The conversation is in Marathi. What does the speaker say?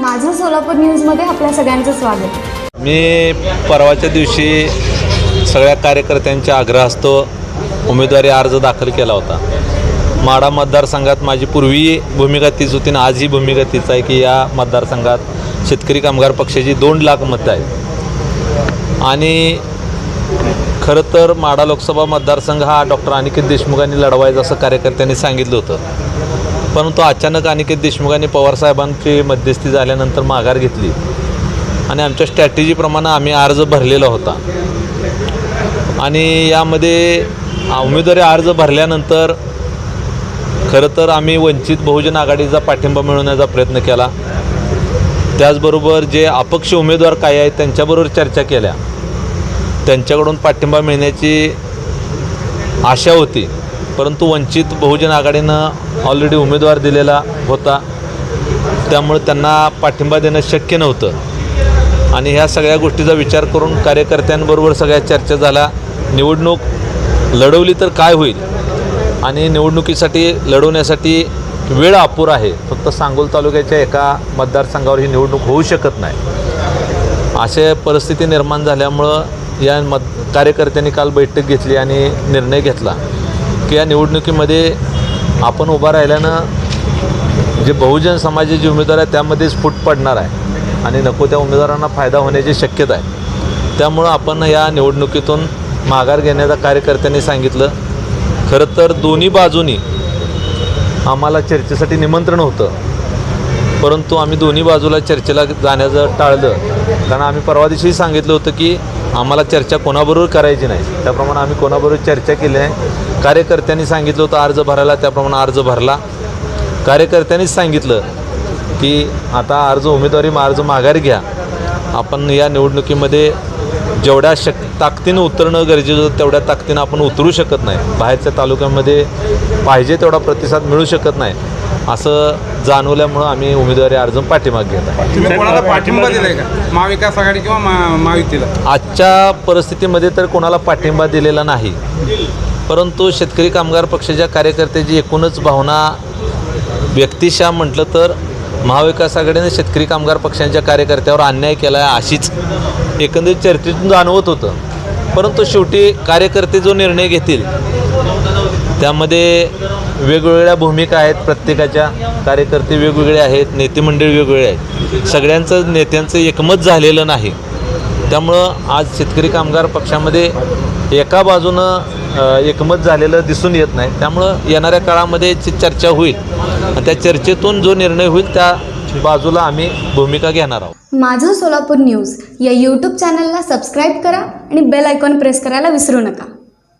माझं सोलापूर न्यूजमध्ये आपल्या सगळ्यांचं स्वागत. मी परवाच्या दिवशी सगळ्या कार्यकर्त्यांच्या आग्रहास्तव उमेदवारी अर्ज दाखल केला होता. माडा मतदारसंघात माझी पूर्वी भूमिका तीच होती आणि आजही भूमिका तीच आहे की या मतदारसंघात शेतकरी कामगार पक्षाची दोन लाख मतं आहेत. आणि खरं तर माडा लोकसभा मतदारसंघ हा डॉक्टर अनिकेत देशमुखांनी लढवायचा असं कार्यकर्त्यांनी सांगितलं होतं. परंतु अचानक अनिकेत देशमुखांनी पवारसाहेबांची मध्यस्थी झाल्यानंतर माघार घेतली. आणि आमच्या स्ट्रॅटेजीप्रमाणे आम्ही अर्ज भरलेला होता. आणि यामध्ये उमेदवारी अर्ज भरल्यानंतर खरं तर आम्ही वंचित बहुजन आघाडीचा पाठिंबा मिळवण्याचा प्रयत्न केला. त्याचबरोबर जे अपक्ष उमेदवार काय आहेत त्यांच्याबरोबर चर्चा केल्या. त्यांच्याकडून पाठिंबा मिळण्याची आशा होती. परंतु वंचित बहुजन आघाडीनं ऑलरेडी उमेदवार दिलेला होता. त्यामुळे त्यांना पाठिंबा देणं शक्य नव्हतं. आणि ह्या सगळ्या गोष्टीचा विचार करून कार्यकर्त्यांबरोबर सगळ्या चर्चा झाल्या. निवडणूक लढवली तर काय होईल? आणि निवडणुकीसाठी लढवण्यासाठी वेळ अपुर आहे. फक्त सांगोल तालुक्याच्या एका मतदारसंघावर ही निवडणूक होऊ शकत नाही. अशा परिस्थिती निर्माण झाल्यामुळं या मत कार्यकर्त्यांनी काल बैठक घेतली आणि निर्णय घेतला. की या निवडणुकीमध्ये आपण उभा राहिल्यानं जे बहुजन समाजाचे उमेदवार आहेत त्यामध्ये स्फूट पडणार आहे. आणि नको त्या उमेदवारांना फायदा होण्याची शक्यता आहे. त्यामुळं आपण या निवडणुकीतून माघार घेण्याचा कार्यकर्त्यांनी सांगितलं. खरं तर दोन्ही बाजूनी आम्हाला चर्चेसाठी निमंत्रण होतं. परंतु आम्ही दोन्ही बाजूला चर्चेला जाण्याचं टाळलं. कारण आम्ही परवा दिवशी सांगितलं होतं की आम्हाला चर्चा कोणाबरोबर करायची नाही. त्याप्रमाणे आम्ही कोणाबरोबर चर्चा केली नाही. कार्यकर्त्यांनी सांगितलं होतं अर्ज भरायला. त्याप्रमाणे अर्ज भरला. कार्यकर्त्यांनीच सांगितलं की आता अर्ज उमेदवारी अर्ज माघारी घ्या. आपण या निवडणुकीमध्ये जेवढ्या शक ताकदीनं उतरणं गरजेचं होतं तेवढ्या ताकदीनं आपण उतरू शकत नाही. बाहेरच्या तालुक्यामध्ये पाहिजे तेवढा प्रतिसाद मिळू शकत नाही. असं जाणवल्यामुळं आम्ही उमेदवारी अर्ज पाठीमागे घेत आहे. तुम्ही कोणाला पाठिंबा दिलाय का? महाविकास आघाडी किंवा महा- महायुतीला? आजच्या परिस्थितीमध्ये तर कोणाला पाठिंबा दिलेला नाही. परंतु शेतकरी कामगार पक्षाच्या कार्यकर्त्याची एकूणच भावना व्यक्तिशा म्हटलं तर महाविकास आघाडीने शेतकरी कामगार पक्षांच्या कार्यकर्त्यावर अन्याय केला आहे अशीच एकंदरीत चर्चेतून जाणवत होतं. परंतु शेवटी कार्यकर्ते जो निर्णय घेतील त्यामध्ये वेगवेगळ्या भूमिका आहेत प्रत्येकाच्या कार्यकर्ते वेगवेगळे आहेत नेते मंडळी वेगवेगळे आहेत. सगळ्यांचं नेत्यांचं एकमत झालेलं नाही. त्यामुळं आज शेतकरी कामगार पक्षामध्ये एका बाजूनं एकमत झालेलं दिसून येत नाही. त्यामुळं येणाऱ्या काळामध्ये जी चर्चा होईल. आणि त्या चर्चेतून जो निर्णय होईल त्या बाजूला आम्ही भूमिका घेणार आहोत. माझं सोलापूर न्यूज या यूट्यूब चॅनलला सबस्क्राईब करा आणि बेल आयकॉन प्रेस करायला विसरू नका.